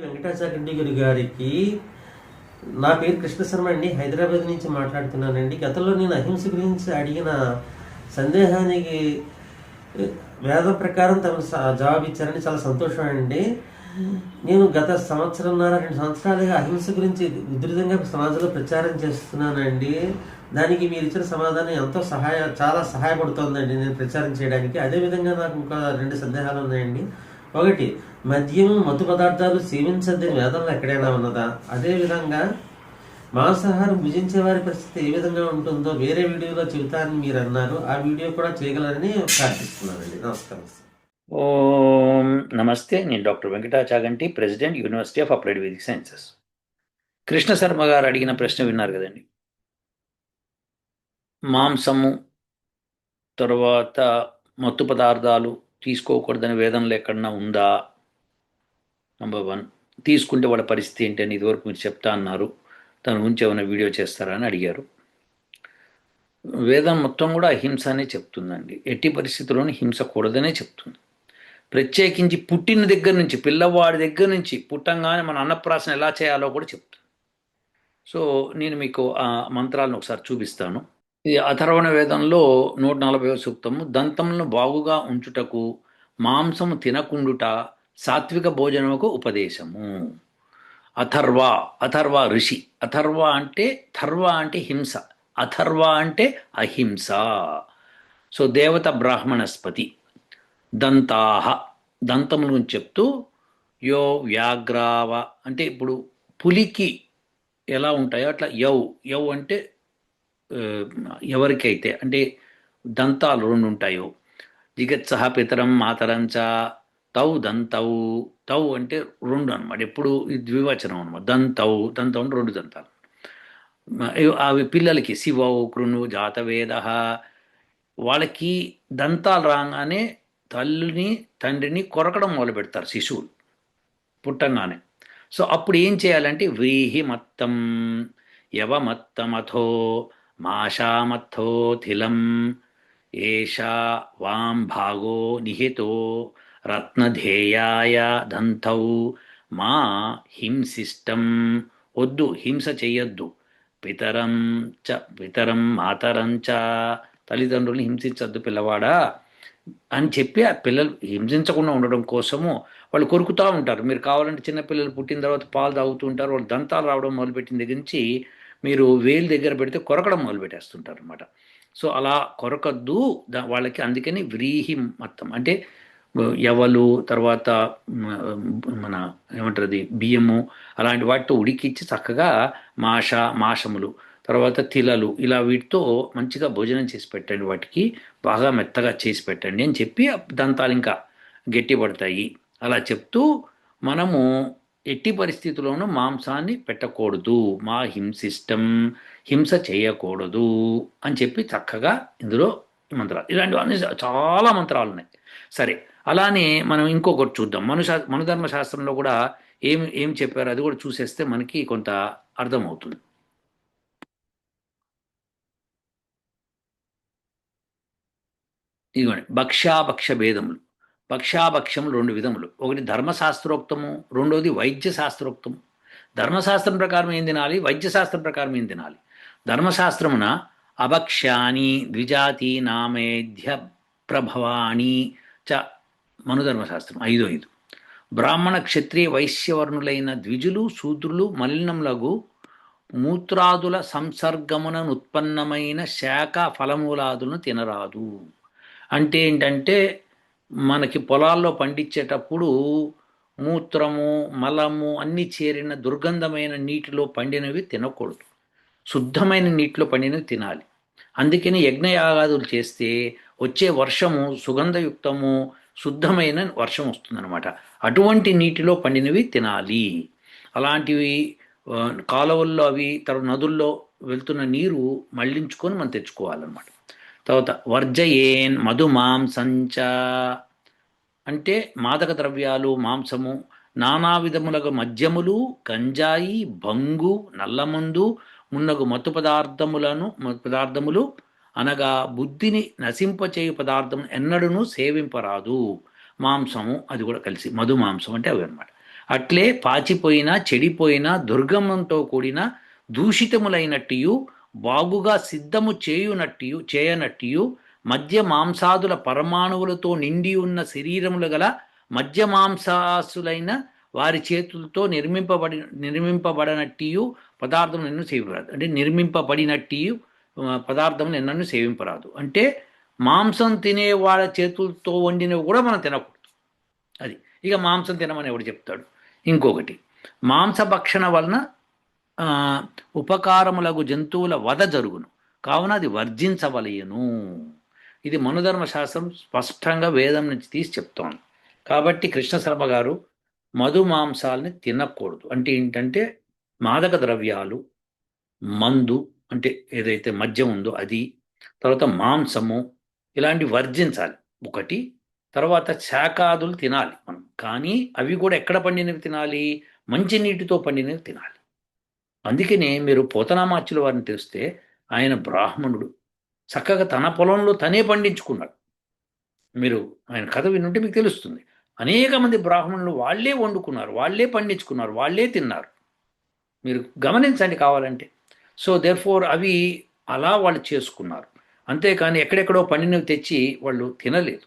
వెంకటాచార్య గురు గారికి నా పేరు కృష్ణ శర్మ అండి. హైదరాబాద్ నుంచి మాట్లాడుతున్నానండి. గతంలో నేను అహింస గురించి అడిగిన సందేహానికి వేద వేదం ప్రకారం తమ స- జవాబు ఇచ్చారని చాలా సంతోషం అండి. నేను గత సంవత్సరంన్నర రెండు సంవత్సరాలుగా అహింస గురించి ఉధృతంగా సమాజంలో ప్రచారం చేస్తున్నానండి. దానికి మీరు ఇచ్చిన సమాధానం ఎంతో సహాయ చాలా సహాయపడుతోందండి నేను ప్రచారం చేయడానికి. అదేవిధంగా నాకు ఇంకా రెండు సందేహాలు ఉన్నాయండి. ఒకటి మద్యం మత్తు పదార్థాలు సేవించద్దని వేదంలో ఎక్కడైనా ఉన్నదా? అదేవిధంగా మాంసాహారం భుజించే వారి పరిస్థితి ఏ విధంగా ఉంటుందో వేరే వీడియోలో చెబుతానని మీరు అన్నారు. ఆ వీడియో కూడా చేయగలరని ప్రార్థిస్తున్నానండి. నమస్కారం ఓం నమస్తే. నేను doctor Venkatachaganti president university of applied Vedic sciences. Krishna Sharma గారు అడిగిన ప్రశ్న విన్నారు కదండి. మాంసము తర్వాత మత్తు పదార్థాలు తీసుకోకూడదని వేదనలు ఎక్కడన్నా ఉందా? Number one. తీసుకుంటే వాళ్ళ పరిస్థితి ఏంటి అని ఇదివరకు మీరు చెప్తా అన్నారు. తను గురించి ఏమైనా వీడియో చేస్తారా అని అడిగారు. వేదం మొత్తం కూడా అహింస అనే చెప్తుందండి. ఎట్టి పరిస్థితుల్లోనూ హింస కూడదనే చెప్తుంది. ప్రత్యేకించి పుట్టిన దగ్గర నుంచి పిల్లవాడి దగ్గర నుంచి పుట్టంగానే మన అన్నప్రాసన ఎలా చేయాలో కూడా చెప్తుంది. సో నేను మీకు ఆ మంత్రాలను ఒకసారి చూపిస్తాను. ఇది అథర్వణ వేదంలో నూట నలభై సూక్తము దంతములను బాగుగా ఉంచుటకు మాంసము తినకుండుట సాత్విక భోజనముకు ఉపదేశము. అథర్వ అథర్వ ఋషి. అథర్వ అంటే థర్వ అంటే హింస. అథర్వ అంటే అహింస. సో దేవత బ్రాహ్మణస్పతి. దంతాహ. దంతముల గురించి చెప్తూ యో వ్యాగ్రావ అంటే ఇప్పుడు పులికి ఎలా ఉంటాయో అట్లా యౌ. యౌ అంటే ఎవరికైతే అంటే దంతాలు రెండు ఉంటాయో. జిగత్సహ పితరం మాతరంచ తౌ దంతౌ తౌ. అంటే రెండు అనమాట ఎప్పుడు ద్వివచనం అనమాట దంతౌ దంతం అంటే రెండు దంతాలు అవి పిల్లలకి శివౌ కృణు జాతవేద. వాళ్ళకి దంతాలు రాగానే తల్లిని తండ్రిని కొరకడం మొదలు పెడతారు శిశువులు పుట్టంగానే. సో అప్పుడు ఏం చేయాలంటే వ్రీహి మత్తం యవమత్తమథో మాషామథో థిలం ఏషా వాం భాగో నిహితో రత్నధేయాయ దంతౌ మా హింసిష్టం వద్దు హింస చెయ్యొద్దు పితరం చ పితరం మాతరం చ తల్లిదండ్రులను హింసించద్దు పిల్లవాడా? అని చెప్పి ఆ పిల్లలు హింసించకుండా ఉండడం కోసము వాళ్ళు కొరుకుతూ ఉంటారు. మీరు కావాలంటే చిన్న పిల్లలు పుట్టిన తర్వాత పాలు తాగుతూ ఉంటారు. వాళ్ళు దంతాలు రావడం మొదలుపెట్టిన దగ్గర నుంచి మీరు వేలు దగ్గర పెడితే కొరకడం మొదలుపెట్టేస్తుంటారు అనమాట సో అలా కొరకద్దు దా- వాళ్ళకి అందుకని వ్రీహి మొత్తం. అంటే ఎవలు తర్వాత మన ఏమంటారు అది బియ్యము అలాంటి వాటితో ఉడికిచ్చి చక్కగా మాష మాషములు తర్వాత తిలలు ఇలా వీటితో మంచిగా భోజనం చేసి పెట్టండి వాటికి బాగా మెత్తగా చేసి పెట్టండి అని చెప్పి దంతాలు ఇంకా గట్టిపడతాయి అలా చెప్తూ మనము ఎట్టి పరిస్థితుల్లోనూ మాంసాన్ని పెట్టకూడదు. మా హింసిష్టం హింస చేయకూడదు అని చెప్పి చక్కగా ఇందులో మంత్రాలు. ఇలాంటివన్నీ చాలా మంత్రాలు ఉన్నాయి. సరే అలానే మనం ఇంకొకటి చూద్దాం. మనుషా మనుధర్మ శాస్త్రంలో కూడా ఏం ఏం చెప్పారో అది కూడా చూసేస్తే మనకి కొంత అర్థమవుతుంది. ఇదిగోండి భక్ష్యాభక్ష భేదములు. భక్షాభక్షములు రెండు విధములు. ఒకటి ధర్మశాస్త్రోక్తము రెండోది వైద్య శాస్త్రోక్తము ధర్మశాస్త్రం ప్రకారం ఏం తినాలి? వైద్యశాస్త్రం ప్రకారం ఏం తినాలి? ధర్మశాస్త్రమున అభక్ష్యాని ద్విజాతి నామేధ్య ప్రభవాణి చ మనుధర్మశాస్త్రం ఐదో ఐదు. బ్రాహ్మణ క్షత్రియ వైశ్యవర్ణులైన ద్విజులు శూద్రులు మలినములగు మూత్రాదుల సంసర్గమున ఉత్పన్నమైన శాఖ ఫలమూలాదులను తినరాదు. అంటే ఏంటంటే మనకి పొలాల్లో పండించేటప్పుడు మూత్రము మలము అన్నీ చేరిన దుర్గంధమైన నీటిలో పండినవి తినకూడదు. శుద్ధమైన నీటిలో పండినవి తినాలి. అందుకని యజ్ఞయాగాదులు చేస్తే వచ్చే వర్షము సుగంధయుక్తము శుద్ధమైన వర్షం వస్తుందన్నమాట. అటువంటి నీటిలో పండినవి తినాలి. అలాంటివి కాలువల్లో అవి తర్వాత నదుల్లో వెళ్తున్న నీరు మళ్ళించుకొని మనం తెచ్చుకోవాలన్నమాట. తర్వాత వర్జయేన్ మధు మాంసంచ అంటే మాదక ద్రవ్యాలు మాంసము నానా విధములకు మద్యములు గంజాయి బంగు నల్లమందు మున్నగు మత్తు పదార్థములను పదార్థములు అనగా బుద్ధిని నశింపచేయు పదార్థం ఎన్నడూను సేవింపరాదు. మాంసము అది కూడా కలిసి మధు మాంసం అంటే అవి అనమాట అట్లే పాచిపోయిన చెడిపోయిన దుర్గమంతో కూడిన దూషితములైనట్టియు బాగుగా సిద్ధము చేయునట్టియు చేయనట్టియు మధ్య మాంసాదుల పరమాణువులతో నిండి ఉన్న శరీరములు గల మధ్య మాంసాసులైన వారి చేతులతో నిర్మింపబడి నిర్మింపబడనట్టియు పదార్థం నిన్ను సేవింపరాదు. అంటే నిర్మింపబడినట్టి పదార్థం నిన్నను సేవింపరాదు. అంటే మాంసం తినే వాళ్ళ చేతులతో వండినవి కూడా మనం తినకూడదు. అది. ఇక మాంసం తినమని ఎవడు చెప్తాడు? ఇంకొకటి. మాంసభక్షణ వలన ఉపకారములకు జంతువుల వధ జరుగును. కావున అది వర్జించవలయను ఇది మనుధర్మ శాస్త్రం స్పష్టంగా వేదం నుంచి తీసి చెప్తోంది. కాబట్టి కృష్ణ శర్మ గారు మధు మాంసాలని తినకూడదు. అంటే ఏంటంటే మాదక ద్రవ్యాలు మందు అంటే ఏదైతే మద్యం ఉందో అది తర్వాత మాంసము ఇలాంటి వర్జించాలి. ఒకటి తర్వాత శాకాదులు తినాలి మనం. కానీ అవి కూడా ఎక్కడ పండినవి తినాలి? మంచి నీటితో పండినవి తినాలి. అందుకనే మీరు పోతనామాచుల వారిని తెలిస్తే ఆయన బ్రాహ్మణుడు. చక్కగా తన పొలంలో తనే పండించుకున్నాడు. మీరు ఆయన కథ వినుంటే మీకు తెలుస్తుంది. అనేక మంది బ్రాహ్మణులు వాళ్ళే వండుకున్నారు వాళ్ళే పండించుకున్నారు వాళ్ళే తిన్నారు. మీరు గమనించండి కావాలంటే. సో దేర్ ఫోర్ అవి అలా వాళ్ళు చేసుకున్నారు. అంతేకాని ఎక్కడెక్కడో పండినవి తెచ్చి వాళ్ళు తినలేదు.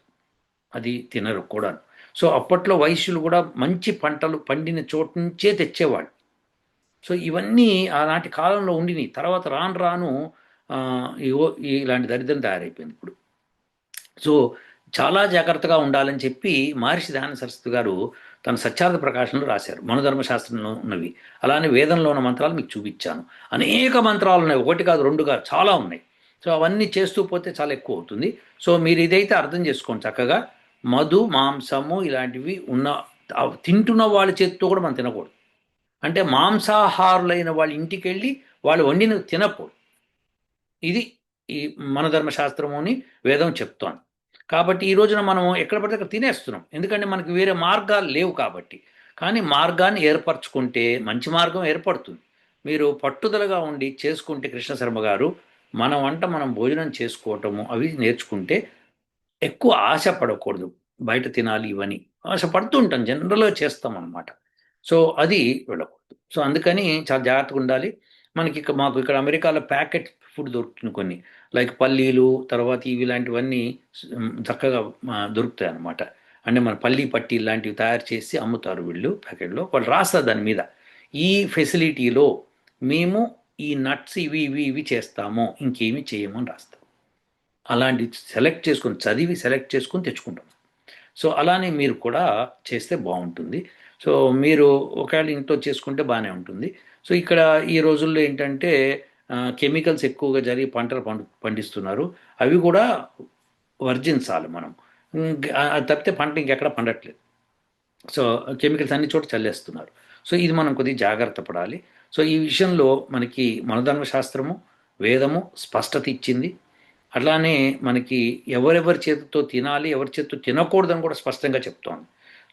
అది తినరు కూడా సో అప్పట్లో వైశ్యులు కూడా మంచి పంటలు పండిన చోటు నుంచే తెచ్చేవాళ్ళు. సో ఇవన్నీ ఆనాటి కాలంలో ఉండినాయి. తర్వాత రాను రాను ఇలాంటి దరిద్రం తయారైపోయింది ఇప్పుడు. సో చాలా జాగ్రత్తగా ఉండాలని చెప్పి మహర్షి దాన సరస్వతి గారు తన సత్యార్థ ప్రకాశంలో రాశారు. మనధర్మశాస్త్రంలో ఉన్నవి. అలానే వేదంలో ఉన్న మంత్రాలు మీకు చూపించాను. అనేక మంత్రాలు ఉన్నాయి. ఒకటి కాదు రెండు కాదు చాలా ఉన్నాయి. సో అవన్నీ చేస్తూ పోతే చాలా ఎక్కువ అవుతుంది. సో మీరు ఇదైతే అర్థం చేసుకోండి చక్కగా. మధు మాంసము ఇలాంటివి ఉన్న తింటున్న వాళ్ళ చేతితో కూడా మనం తినకూడదు. అంటే మాంసాహారులైన వాళ్ళ ఇంటికి వెళ్ళి వాళ్ళు వండిన తినకూడదు. ఇది ఈ మన ధర్మశాస్త్రము అని వేదం చెప్తోంది. కాబట్టి ఈ రోజున మనం ఎక్కడ పడితే అక్కడ తినేస్తున్నాం. ఎందుకంటే మనకి వేరే మార్గాలు లేవు కాబట్టి. కానీ మార్గాన్ని ఏర్పరచుకుంటే మంచి మార్గం ఏర్పడుతుంది. మీరు పట్టుదలగా ఉండి చేసుకుంటే కృష్ణ శర్మ గారు మన వంట మనం భోజనం చేసుకోవటము అవి నేర్చుకుంటే ఎక్కువ ఆశ పడకూడదు. బయట తినాలి ఇవని. ఆశ పడుతూ ఉంటాం. జనరల్గా చేస్తాం అనమాట సో అది వెళ్ళకూడదు. సో అందుకని చాలా జాగ్రత్తగా ఉండాలి. మనకి మాకు ఇక్కడ అమెరికాలో ప్యాకెట్ ఫుడ్ దొరుకుతుంది కొన్ని. లైక్ పల్లీలు తర్వాత ఇవి ఇలాంటివన్నీ చక్కగా దొరుకుతాయి అన్నమాట. అంటే మన పల్లీ పట్టి ఇలాంటివి తయారు చేసి అమ్ముతారు వీళ్ళు ప్యాకెట్లో. వాళ్ళు రాస్తారు దాని మీద. ఈ ఫెసిలిటీలో మేము ఈ నట్స్ ఇవి ఇవి ఇవి చేస్తాము. ఇంకేమి చేయము అని రాస్తాం. అలాంటి సెలెక్ట్ చేసుకొని చదివి సెలెక్ట్ చేసుకొని తెచ్చుకుంటాం. సో అలానే మీరు కూడా చేస్తే బాగుంటుంది. సో మీరు ఒకవేళ ఇంట్లో చేసుకుంటే బాగానే ఉంటుంది. సో ఇక్కడ ఈ రోజుల్లో ఏంటంటే కెమికల్స్ ఎక్కువగా జరిగి పంటలు పండు పండిస్తున్నారు. అవి కూడా వర్జించాలి మనం. అది తప్పితే పంట ఇంకెక్కడ పండట్లేదు. సో కెమికల్స్ అన్ని చోట చల్లేస్తున్నారు. సో ఇది మనం కొద్దిగా జాగ్రత్త పడాలి. సో ఈ విషయంలో మనకి మనధర్మ శాస్త్రము వేదము స్పష్టత ఇచ్చింది. అట్లానే మనకి ఎవరెవరి చేతితో తినాలి ఎవరి చేతితో తినకూడదని కూడా స్పష్టంగా చెప్తోంది.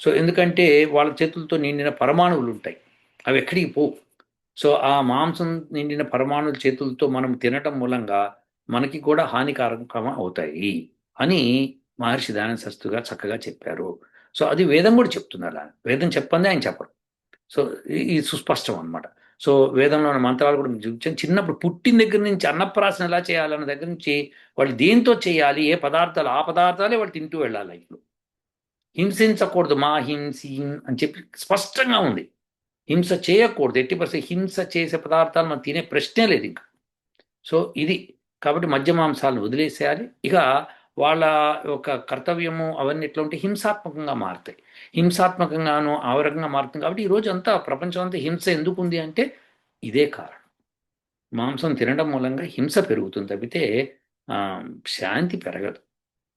సో ఎందుకంటే వాళ్ళ చేతులతో నిండిన పరమాణువులు ఉంటాయి అవి ఎక్కడికి పోవు. సో ఆ మాంసం నిండిన పరమాణుల చేతులతో మనం తినటం మూలంగా మనకి కూడా హానికారకం అవుతాయి అని మహర్షి దయానంద చక్కగా చెప్పారు. సో అది వేదం కూడా చెప్తుంది అలా వేదం చెప్పంది ఆయన చెప్పరు. సో ఇది సుస్పష్టం అన్నమాట. సో వేదంలో ఉన్న మంత్రాలు కూడా చూపించాను. చిన్నప్పుడు పుట్టిన దగ్గర నుంచి అన్నప్రాసన ఎలా చేయాలన్న దగ్గర నుంచి వాళ్ళు దేంతో చేయాలి ఏ పదార్థాలు ఆ పదార్థాలే వాళ్ళు తింటూ వెళ్ళాలి లైఫ్లో. హింసించకూడదు మా హింసిం అని చెప్పి స్పష్టంగా ఉంది. హింస చేయకూడదు. ఎట్టి పరిస్థితి హింస చేసే పదార్థాలు మనం తినే ప్రశ్నే లేదు ఇంకా. సో ఇది కాబట్టి మద్యమాంసాలను వదిలేసేయాలి. ఇక వాళ్ళ యొక్క కర్తవ్యము అవన్నీ ఎట్లా ఉంటే హింసాత్మకంగా మారుతాయి. హింసాత్మకంగాను ఆవరకంగా మారుతుంది కాబట్టి ఈ రోజు అంతా ప్రపంచం అంతా హింస ఎందుకు ఉంది అంటే ఇదే కారణం. మాంసం తినడం మూలంగా హింస పెరుగుతుంది తప్పితే శాంతి పెరగదు.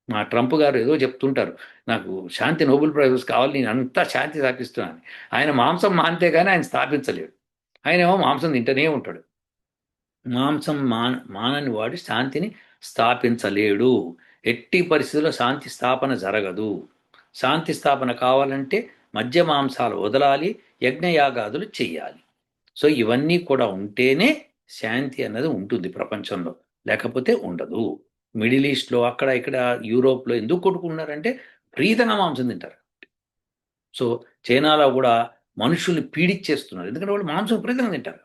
మా ట్రంప్ గారు ఏదో చెప్తుంటారు నాకు శాంతి నోబెల్ ప్రైజ్ కావాలి నేను అంతా శాంతి స్థాపిస్తున్నాను ఆయన మాంసం మానితే కానీ ఆయన స్థాపించలేడు. ఆయన ఏమో మాంసం తింటూనే ఉంటాడు. మాంసం మాన మానని వాడు శాంతిని స్థాపించలేడు. ఎట్టి పరిస్థితుల్లో శాంతి స్థాపన జరగదు. శాంతి స్థాపన కావాలంటే మద్య మాంసాలు వదలాలి యజ్ఞయాగాదులు చేయాలి సో ఇవన్నీ కూడా ఉంటేనే శాంతి అన్నది ఉంటుంది ప్రపంచంలో. లేకపోతే ఉండదు. మిడిల్ ఈస్ట్లో అక్కడ ఇక్కడ యూరోప్లో ఎందుకు కొట్టుకున్నారంటే ప్రీతంగా మాంసం తింటారు. సో చైనాలో కూడా మనుషుల్ని పీడిచ్చేస్తున్నారు. ఎందుకంటే వాళ్ళు మాంసం విపరీతంగా తింటారు.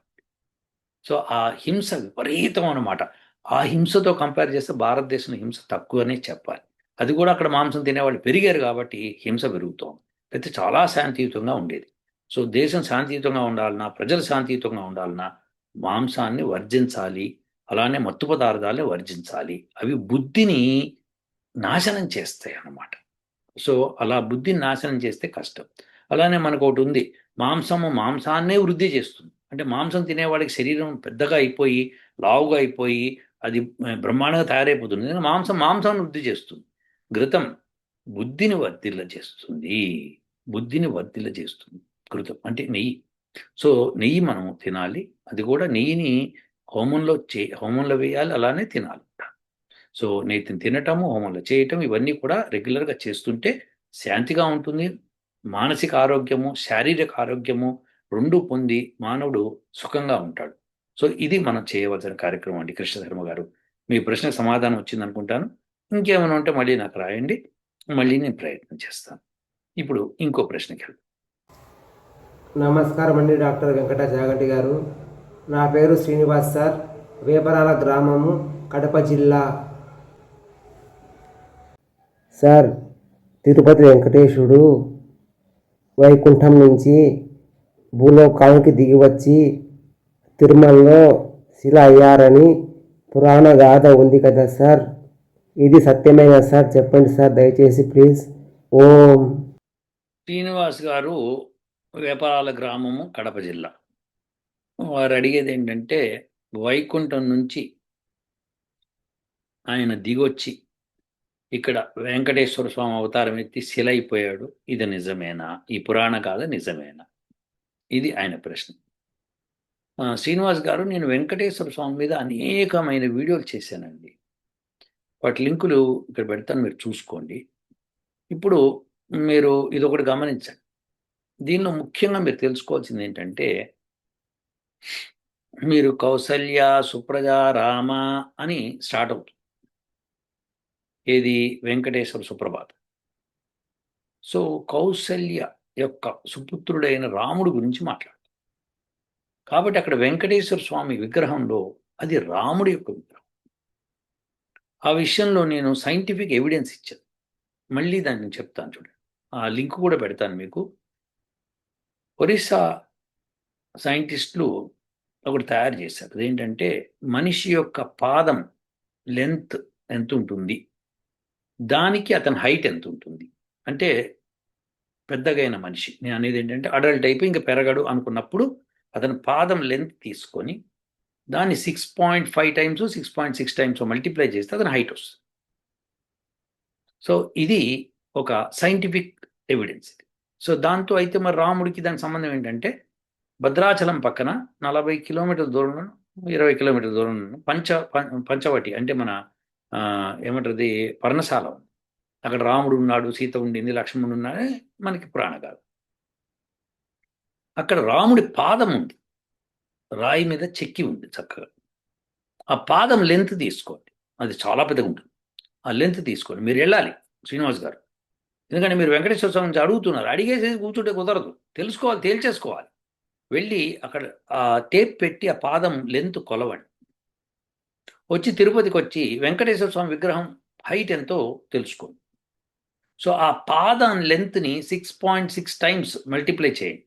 సో ఆ హింస విపరీతం అన్నమాట ఆ హింసతో కంపేర్ చేస్తే భారతదేశం హింస తక్కువనే చెప్పాలి. అది కూడా అక్కడ మాంసం తినేవాళ్ళు పెరిగారు కాబట్టి హింస పెరుగుతోంది. అయితే చాలా శాంతియుతంగా ఉండేది. సో దేశం శాంతియుతంగా ఉండాలన్నా ప్రజలు శాంతియుతంగా ఉండాలన్నా మాంసాన్ని వర్జించాలి. అలానే మత్తు పదార్థాలని వర్జించాలి. అవి బుద్ధిని నాశనం చేస్తాయి అన్నమాట. సో అలా బుద్ధిని నాశనం చేస్తే కష్టం. అలానే మనకు ఒకటి ఉంది. మాంసము మాంసాన్నే వృద్ధి చేస్తుంది. అంటే మాంసం తినేవాడికి శరీరం పెద్దగా అయిపోయి లావుగా అయిపోయి అది బ్రహ్మాండంగా తయారైపోతుంది. మాంసం మాంసాన్ని వృద్ధి చేస్తుంది. ఘృతం బుద్ధిని వర్ధిల్ల చేస్తుంది. బుద్ధిని వర్ధిల్ల చేస్తుంది. ఘృతం అంటే నెయ్యి. సో నెయ్యి మనం తినాలి. అది కూడా నెయ్యిని హోమంలో చే హోమంలో వేయాలి అలానే తినాలి. సో నెయ్యిని తినటము హోమంలో చేయటం ఇవన్నీ కూడా రెగ్యులర్గా చేస్తుంటే శాంతిగా ఉంటుంది మానసిక ఆరోగ్యము శారీరక ఆరోగ్యము రెండు పొంది మానవుడు సుఖంగా ఉంటాడు. సో ఇది మనం చేయవలసిన కార్యక్రమం అండి. కృష్ణధర్మ గారు మీ ప్రశ్నకు సమాధానం వచ్చింది అనుకుంటాను ఇంకేమైనా ఉంటే మళ్ళీ నాకు రాయండి. మళ్ళీ నేను ప్రయత్నం చేస్తాను. ఇప్పుడు ఇంకో ప్రశ్నకి వెళ్దాం. నమస్కారం అండి డాక్టర్ వెంకట జాగంటి గారు. నా పేరు శ్రీనివాస్ సార్. వేపరాల గ్రామము కడప జిల్లా. సార్ తిరుపతి వెంకటేశుడు వైకుంఠం నుంచి భూలోకానికి దిగి వచ్చి తిరుమలలో శిల అయ్యారని పురాణ గాథ ఉంది కదా సార్? ఇది సత్యమైన సార్? చెప్పండి సార్ దయచేసి ప్లీజ్. ఓం. శ్రీనివాస్ గారు వేపరాల గ్రామము కడప జిల్లా. వారు అడిగేది ఏంటంటే వైకుంఠం నుంచి ఆయన దిగొచ్చి ఇక్కడ వెంకటేశ్వర స్వామి అవతారం ఎత్తి శిలైపోయాడు. ఇది నిజమేనా? ఈ పురాణ కాదు నిజమేనా? ఇది ఆయన ప్రశ్న. శ్రీనివాస్ గారు నేను వెంకటేశ్వర స్వామి మీద అనేకమైన వీడియోలు చేశానండి. వాటి లింకులు ఇక్కడ పెడతాను మీరు చూసుకోండి. ఇప్పుడు మీరు ఇది ఒకటి గమనించండి. దీనిలో ముఖ్యంగా మీరు తెలుసుకోవాల్సింది ఏంటంటే మీరు కౌసల్య సుప్రజ రామ అని స్టార్ట్ అవుతుంది. ఏది? వెంకటేశ్వర సుప్రభాత. సో కౌసల్య యొక్క సుపుత్రుడైన రాముడు గురించి మాట్లాడు కాబట్టి అక్కడ వెంకటేశ్వర స్వామి విగ్రహంలో అది రాముడి యొక్క విగ్రహం. ఆ విషయంలో నేను సైంటిఫిక్ ఎవిడెన్స్ ఇచ్చాను. మళ్ళీ దాన్ని చెప్తాను చూడండి. ఆ లింక్ కూడా పెడతాను మీకు. ఒరిస్సా సైంటిస్టులు ఒకటి తయారు చేశారు. అదేంటంటే మనిషి యొక్క పాదం లెంత్ ఎంత ఉంటుంది దానికి అతని హైట్ ఎంత ఉంటుంది అంటే పెద్దగైన మనిషి. నేను అనేది ఏంటంటే అడల్ట్ అయిపోయి ఇంకా పెరగడు అనుకున్నప్పుడు అతని పాదం లెంత్ తీసుకొని దాన్ని six point five times six point six times multiply చేస్తే అతని హైట్ వస్తుంది. సో ఇది ఒక సైంటిఫిక్ ఎవిడెన్స్ ఇది. సో దాంతో అయితే మరి రాముడికి దాని సంబంధం ఏంటంటే భద్రాచలం పక్కన నలభై కిలోమీటర్ల దూరంలో ఇరవై కిలోమీటర్ల దూరంలో పంచ పంచవటి అంటే మన ఏమంటది ఏమంటారు పర్ణశాల ఉంది. అక్కడ రాముడు ఉన్నాడు సీత ఉండింది లక్ష్మణుడు ఉన్నాడు మనకి పురాణ కాదు. అక్కడ రాముడి పాదం ఉంది. రాయి మీద చెక్కి ఉంది చక్కగా. ఆ పాదం లెంత్ తీసుకోండి. అది చాలా పెద్దగా ఉంటుంది. ఆ లెంత్ తీసుకోండి. మీరు వెళ్ళాలి శ్రీనివాస్ గారు. ఎందుకంటే మీరు వెంకటేశ్వర స్వామి నుంచి అడుగుతున్నారు. అడిగేసి కూర్చుంటే కుదరదు. తెలుసుకోవాలి తేల్చేసుకోవాలి. వెళ్ళి అక్కడ ఆ టేప్ పెట్టి ఆ పాదం లెంత్ కొలవండి. వచ్చి తిరుపతికి వచ్చి వెంకటేశ్వర స్వామి విగ్రహం హైట్ ఎంతో తెలుసుకోండి. సో ఆ పాదం లెంత్ని six point six times multiply చేయండి.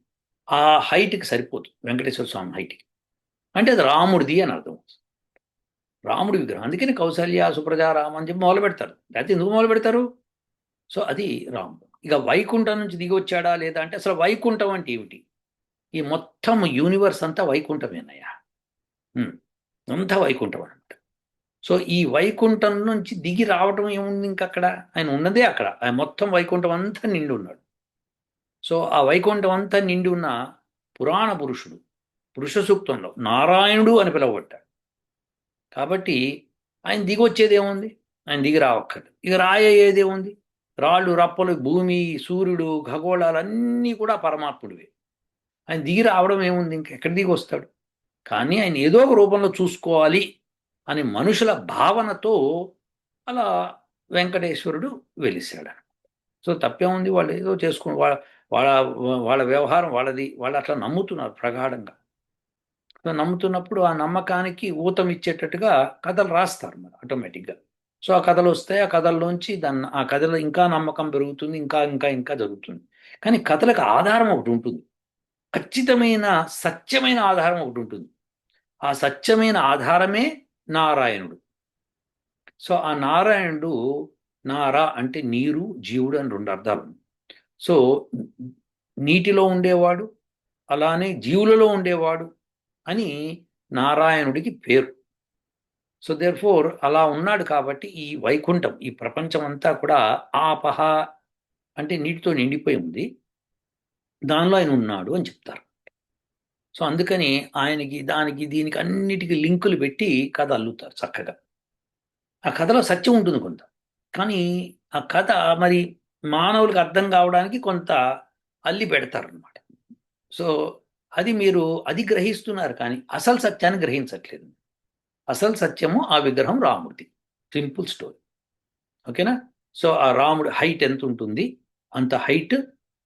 ఆ హైట్కి సరిపోతుంది వెంకటేశ్వర స్వామి హైట్కి. అంటే అది రాముడిది అని అర్థం. రాముడి విగ్రహం అందుకని కౌశల్య సుప్రజ రామ అని చెప్పి మొదలు పెడతారు. లేకపోతే ఎందుకు మొదలు పెడతారు? సో అది రాముడు. ఇక వైకుంఠం నుంచి దిగి వచ్చాడా లేదా అంటే అసలు వైకుంఠం అంటే ఏమిటి? ఈ మొత్తం యూనివర్స్ అంతా వైకుంఠమేనయ్యా అంతా వైకుంఠం అనమాట సో ఈ వైకుంఠం నుంచి దిగి రావటం ఏముంది ఇంకా అక్కడ? ఆయన ఉన్నదే అక్కడ. ఆయన మొత్తం వైకుంఠం అంతా నిండి ఉన్నాడు. సో ఆ వైకుంఠం అంతా నిండి ఉన్న పురాణ పురుషుడు పురుష సూక్తంలో నారాయణుడు అని పిలువబడ్డాడు. కాబట్టి ఆయన దిగి వచ్చేది ఏముంది? ఆయన దిగి రావక్కర్లేదు. ఇక రాయేదేముంది రాళ్ళు రప్పలు భూమి సూర్యుడు ఖగోళాలు అన్నీ కూడా పరమాత్ముడివే. ఆయన దిగి రావడం ఏముంది? ఇంక ఎక్కడి దిగి వస్తాడు? కానీ ఆయన ఏదో ఒక రూపంలో చూసుకోవాలి అని మనుషుల భావనతో అలా వెంకటేశ్వరుడు వెలిశాడు సో తప్పేముంది? వాళ్ళు ఏదో చేసుకుని వాళ్ళ వాళ్ళ వాళ్ళ వ్యవహారం వాళ్ళది. వాళ్ళు అట్లా నమ్ముతున్నారు ప్రగాఢంగా. సో నమ్ముతున్నప్పుడు ఆ నమ్మకానికి ఊతం ఇచ్చేటట్టుగా కథలు రాస్తారు మరి ఆటోమేటిక్గా. సో ఆ కథలు వస్తాయి. ఆ కథల్లోంచి దాన్ని ఆ కథలో ఇంకా నమ్మకం పెరుగుతుంది. ఇంకా ఇంకా ఇంకా జరుగుతుంది. కానీ కథలకు ఆధారం ఒకటి ఉంటుంది. ఖచ్చితమైన సత్యమైన ఆధారం ఒకటి ఉంటుంది. ఆ సత్యమైన ఆధారమే నారాయణుడు. సో ఆ నారాయణుడు నారా అంటే నీరు జీవుడు అని రెండు అర్థాలు. సో నీటిలో ఉండేవాడు అలానే జీవులలో ఉండేవాడు అని నారాయణుడికి పేరు. సో దేర్ ఫోర్ అలా ఉన్నాడు కాబట్టి ఈ వైకుంఠం ఈ ప్రపంచం అంతా కూడా ఆపహ అంటే నీటితో నిండిపోయి ఉంది. దానిలో ఆయన ఉన్నాడు అని చెప్తారు. సో అందుకని ఆయనకి దానికి దీనికి అన్నిటికీ లింకులు పెట్టి కథ అల్లుతారు చక్కగా. ఆ కథలో సత్యం ఉంటుంది కొంత. కానీ ఆ కథ మరి మానవులకు అర్థం కావడానికి కొంత అల్లి పెడతారనమాట సో అది మీరు అది గ్రహిస్తున్నారు కానీ అసలు సత్యాన్ని గ్రహించట్లేదు. అసలు సత్యము ఆ విగ్రహం రాముడిది. Simple story. ఓకేనా? సో ఆ రాముడి హైట్ ఎంత ఉంటుంది? అంత హైట్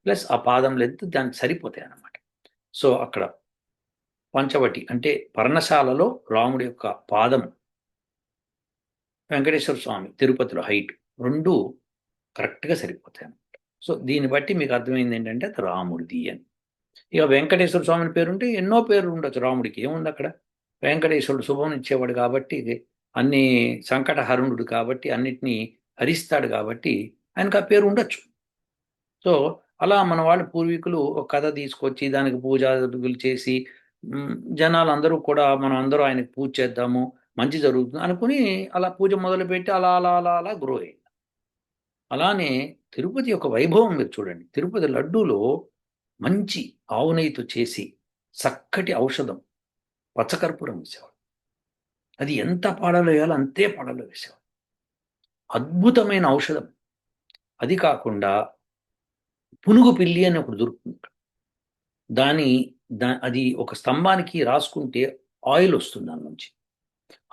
ప్లస్ ఆ పాదం లెంత్ దానికి సరిపోతాయి అన్నమాట. సో అక్కడ పంచవటి అంటే పర్ణశాలలో రాముడి యొక్క పాదం వెంకటేశ్వర స్వామి తిరుపతిలో హైట్ రెండు కరెక్ట్గా సరిపోతాయి అన్నమాట. సో దీన్ని బట్టి మీకు అర్థమైంది ఏంటంటే అది రాముడిది అని. ఇక వెంకటేశ్వర స్వామిని పేరుంటే ఎన్నో పేర్లు ఉండొచ్చు రాముడికి. ఏముంది అక్కడ? వెంకటేశ్వరుడు శుభం ఇచ్చేవాడు కాబట్టి అన్ని సంకటహరుణుడు కాబట్టి అన్నిటినీ హరిస్తాడు కాబట్టి ఆయనకు ఆ పేరు ఉండొచ్చు. సో అలా మన వాళ్ళు పూర్వీకులు ఒక కథ తీసుకొచ్చి దానికి పూజలు చేసి జనాలు అందరూ కూడా మనం అందరూ ఆయనకు పూజ చేద్దాము మంచి జరుగుతుంది అనుకుని అలా పూజ మొదలుపెట్టి అలా అలా అలా అలా గ్రో అయింది. అలానే తిరుపతి యొక్క వైభవం మీరు చూడండి. తిరుపతి లడ్డూలో మంచి ఆవు నెయ్యితో చేసి చక్కటి ఔషధం పచ్చకర్పూరం వేసేవాడు అది ఎంత పాడలో వేయాలో అంతే పాడలో వేసేవాడు అద్భుతమైన ఔషధం. అది కాకుండా పునుగు పిల్లి అని ఒకటి దొరుకుతుంది దాని దా అది ఒక స్తంభానికి రాసుకుంటే ఆయిల్ వస్తుంది దాని నుంచి.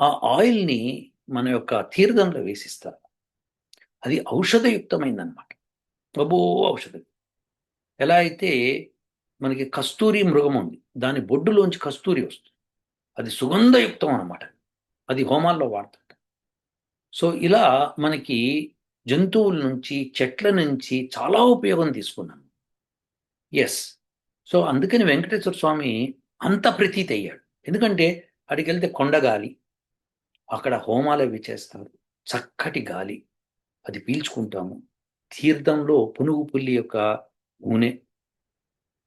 ఆ ఆయిల్ని మన యొక్క తీర్థంలో వేసిస్తారు. అది ఔషధయుక్తమైందనమాట ప్రభో ఔషధం. ఎలా అయితే మనకి కస్తూరి మృగం ఉంది దాని బొడ్డులోంచి కస్తూరి వస్తుంది. అది సుగంధయుక్తం అన్నమాట. అది హోమాల్లో వాడతారు. సో ఇలా మనకి జంతువుల నుంచి చెట్ల నుంచి చాలా ఉపయోగం తీసుకున్నాను ఎస్ సో అందుకని వెంకటేశ్వర స్వామి అంత ప్రతీతి అయ్యాడు. ఎందుకంటే అక్కడికి వెళ్తే కొండగాలి అక్కడ హోమాలు అవి చేస్తారు. చక్కటి గాలి. అది పీల్చుకుంటాము. తీర్థంలో పునుగు పుల్లి యొక్క నూనె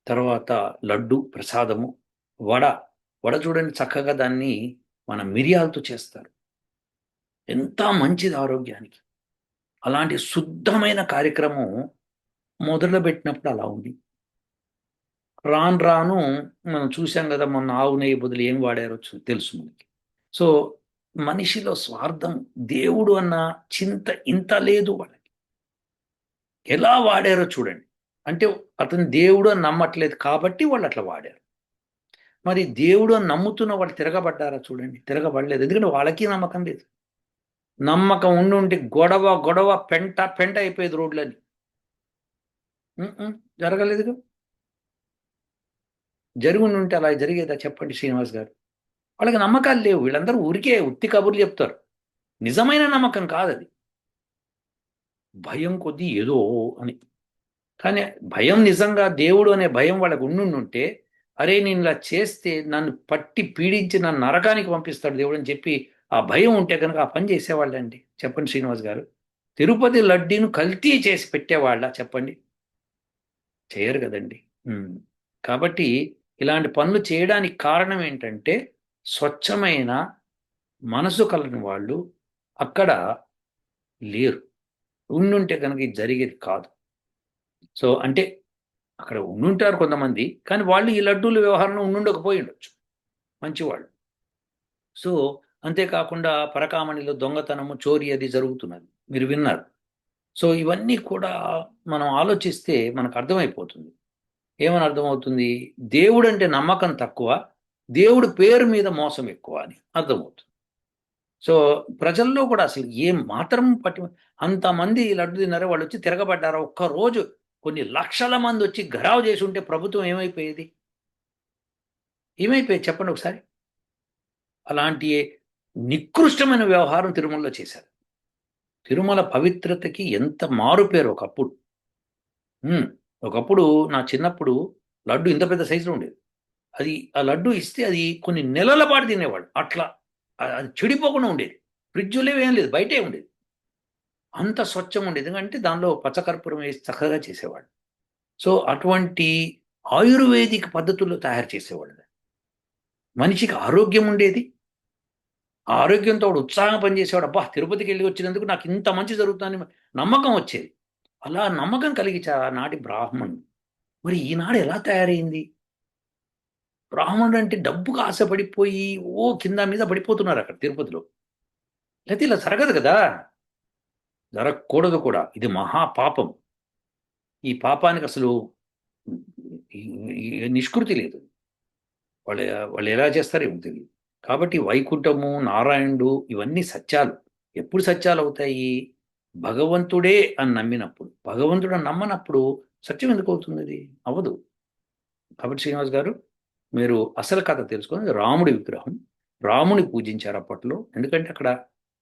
తర్వాత లడ్డు ప్రసాదము వడ. వడ చూడండి చక్కగా దాన్ని మన మిరియాలతో చేస్తారు. ఎంత మంచిది ఆరోగ్యానికి. అలాంటి శుద్ధమైన కార్యక్రమం మొదలుపెట్టినప్పుడు అలా ఉంది. రాను రాను మనం చూసాం కదా మొన్న ఆవు నెయ్యి బదులు ఏం వాడారో చూ- తెలుసు మనకి. సో మనిషిలో స్వార్థం దేవుడు అన్న చింత ఇంత లేదు వాళ్ళకి. ఎలా వాడారో చూడండి. అంటే అతను దేవుడు అని నమ్మట్లేదు కాబట్టి వాళ్ళు అట్లా వాడారు. మరి దేవుడు అని నమ్ముతున్న వాళ్ళు తిరగబడ్డారా చూడండి. తిరగబడలేదు. ఎందుకంటే వాళ్ళకి నమ్మకం లేదు. నమ్మకం ఉండి ఉంటే గొడవ గొడవ పెంట పెంట అయిపోయేది రోడ్లని జరగలేదు ఉమ్, జరగలేదుగా? ఉంటే అలా జరిగేదా చెప్పండి శ్రీనివాస్ గారు? వాళ్ళకి నమ్మకాలు లేవు. వీళ్ళందరూ ఊరికే ఉత్తి కబుర్లు చెప్తారు. నిజమైన నమ్మకం కాదు అది భయం కొద్దీ ఏదో అని. కానీ భయం నిజంగా దేవుడు అనే భయం వాళ్ళకు ఉండుంటే అరే నేను ఇలా చేస్తే నన్ను పట్టి పీడించి నన్ను నరకానికి పంపిస్తాడు దేవుడు అని చెప్పి ఆ భయం ఉంటే కనుక ఆ పని చేసేవాళ్ళండి. చెప్పండి శ్రీనివాస్ గారు. తిరుపతి లడ్డీను కల్తీ చేసి పెట్టేవాళ్ళ చెప్పండి. చేయరు కదండి. కాబట్టి ఇలాంటి పనులు చేయడానికి కారణం ఏంటంటే స్వచ్ఛమైన మనసు కలని వాళ్ళు అక్కడ లేరు. ఉండుంటే కనుక ఇది జరిగేది కాదు. సో అంటే అక్కడ ఉండుంటారు కొంతమంది కానీ వాళ్ళు ఈ లడ్డూల వ్యవహారంలో ఉండుండకపోయి ఉండొచ్చు. మంచివాళ్ళు. సో అంతేకాకుండా పరకామణిలో దొంగతనము చోరీ అది జరుగుతున్నది. మీరు విన్నారు. సో ఇవన్నీ కూడా మనం ఆలోచిస్తే మనకు అర్థమైపోతుంది. ఏమని అర్థమవుతుంది? దేవుడు అంటే నమ్మకం తక్కువ దేవుడు పేరు మీద మోసం ఎక్కువ అని అర్థమవుతుంది. సో ప్రజల్లో కూడా అసలు ఏం మాత్రం పట్టి అంతమంది లడ్డు తిన్నారో వాళ్ళు వచ్చి తిరగబడ్డారా ఒక్క రోజు కొన్ని లక్షల మంది వచ్చి గరావు చేసి ఉంటే ప్రభుత్వం ఏమైపోయేది? ఏమైపోయేది? చెప్పండి ఒకసారి. అలాంటి నికృష్టమైన వ్యవహారం తిరుమలలో చేశారు. తిరుమల పవిత్రతకి ఎంత మారుపేరు ఒకప్పుడు. ఒకప్పుడు నా చిన్నప్పుడు లడ్డు ఇంత పెద్ద సైజులో ఉండేది. అది ఆ లడ్డు ఇస్తే అది కొన్ని నెలల పాటు తినేవాడు అట్లా అది చెడిపోకుండా ఉండేది. ఫ్రిడ్జ్లో ఏం లేదు బయటే ఉండేది. అంత స్వచ్ఛంగా ఉండేది. ఎందుకంటే దానిలో పచ్చకర్పూరం వేసి చక్కగా చేసేవాడు సో అటువంటి ఆయుర్వేదిక్ పద్ధతుల్లో తయారు చేసేవాడు మనిషికి ఆరోగ్యం ఉండేది. ఆరోగ్యంతో వాడు ఉత్సాహంగా పనిచేసేవాడు అబ్బా తిరుపతికి వెళ్ళి వచ్చినందుకు నాకు ఇంత మంచి జరుగుతుందని నమ్మకం వచ్చేది అలా నమ్మకం కలిగించారు ఆనాటి బ్రాహ్మణుడు మరి ఈనాడు ఎలా తయారైంది బ్రాహ్మణుడు అంటే డబ్బుకు ఆశపడిపోయి ఓ కింద మీద పడిపోతున్నారు అక్కడ తిరుపతిలో లేకపోతే ఇలా జరగదు కదా జరగకూడదు కూడా ఇది మహా పాపం ఈ పాపానికి అసలు నిష్కృతి లేదు వాళ్ళు వాళ్ళు ఎలా చేస్తారో ఏమో తెలియదు కాబట్టి వైకుంఠము నారాయణుడు ఇవన్నీ సత్యాలు. ఎప్పుడు సత్యాలు అవుతాయి? భగవంతుడే అని నమ్మినప్పుడు భగవంతుడు అని నమ్మనప్పుడు సత్యం ఎందుకు అవుతుంది అది? అవ్వదు. కాబట్టి శ్రీనివాస్ గారు మీరు అసలు కథ తెలుసుకొని రాముడి విగ్రహం. రాముని పూజించారు అప్పట్లో. ఎందుకంటే అక్కడ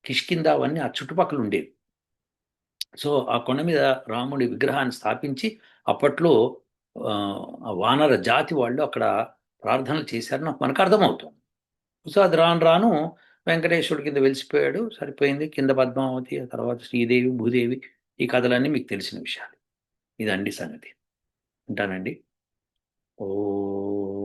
కిష్కింద అవన్నీ ఆ చుట్టుపక్కల ఉండేవి. సో ఆ కొండ మీద రాముడి విగ్రహాన్ని స్థాపించి అప్పట్లో వానర జాతి వాళ్ళు అక్కడ ప్రార్థనలు చేశారని మనకు అర్థమవుతుంది. సో అది రాను రాను వెంకటేశ్వరుడి కింద వెలిసిపోయాడు. సరిపోయింది. కింద పద్మావతి ఆ తర్వాత శ్రీదేవి భూదేవి ఈ కథలన్నీ మీకు తెలిసిన విషయాలు. ఇదండి సంగతి. ఉంటానండి. ఓ